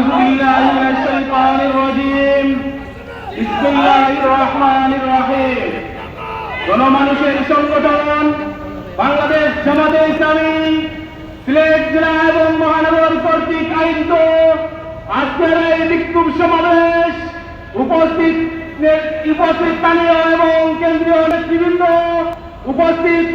أعوذ بالله من الشيطان الرجيم بسم الله الرحمن الرحيم গণমানুষের সংগঠন বাংলাদেশ জামাতে ইসলামী সিলেট জেলা এবং মহানগর কর্তৃক আয়োজিত আজকের এই বিক্ষোভ সমাবেশ উপস্থিত উপস্থিত স্থানীয় এবং কেন্দ্রীয় নেতৃবৃন্দ উপস্থিত